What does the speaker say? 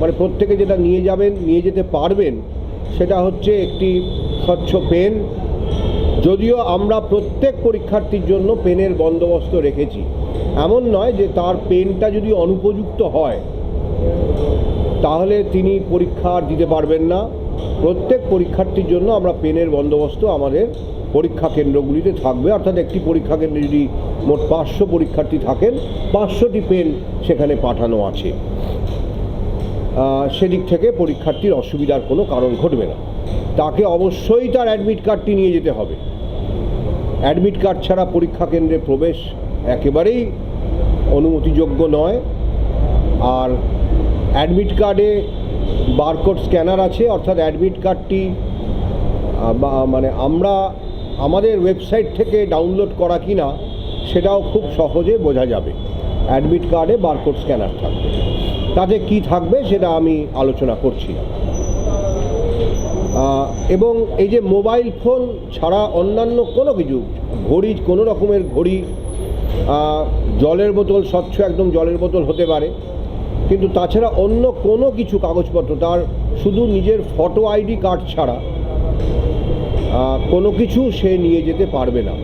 মানে প্রত্যেকে যেটা নিয়ে যাবেন, নিয়ে যেতে পারবেন, সেটা হচ্ছে একটি স্বচ্ছ পেন। যদিও আমরা প্রত্যেক পরীক্ষার্থীর জন্য পেনের বন্দোবস্ত রেখেছি। এমন নয় যে তার পেনটা যদি অনুপযুক্ত হয়, তাহলে তিনি পরীক্ষা দিতে পারবেন না। প্রত্যেক পরীক্ষার্থীর জন্য আমরা পেনের বন্দোবস্ত আমাদের পরীক্ষা কেন্দ্রগুলিতে থাকবে। অর্থাৎ একটি পরীক্ষা কেন্দ্রে যদি মোট পাঁচশো পরীক্ষার্থী থাকেন, পাঁচশোটি পেন সেখানে পাঠানো আছে। সেদিক থেকে পরীক্ষার্থীর অসুবিধার কোনো কারণ ঘটবে না। তাকে অবশ্যই তার অ্যাডমিট কার্ডটি নিয়ে যেতে হবে। অ্যাডমিট কার্ড ছাড়া পরীক্ষা কেন্দ্রে প্রবেশ একেবারেই অনুমতিযোগ্য নয়। আর অ্যাডমিট কার্ডে বারকোড স্ক্যানার আছে, অর্থাৎ অ্যাডমিট কার্ডটি মানে আমরা আমাদের ওয়েবসাইট থেকে ডাউনলোড করা কি না সেটাও খুব সহজে বোঝা যাবে। অ্যাডমিট কার্ডে বারকোড স্ক্যানার থাকবে। তাতে কি থাকবে সেটা আমি আলোচনা করছি। এবং এই যে মোবাইল ফোন ছাড়া অন্যান্য কোনো কিছু, ঘড়ি, কোনো রকমের ঘড়ি জলের বোতল, স্বচ্ছ একদম জলের বোতল হতে পারে, কিন্তু তাছাড়া অন্য কোনো কিছু কাগজপত্র, তার শুধু নিজের ফটো আইডি কার্ড ছাড়া কোনো কিছু সে নিয়ে যেতে পারবে না।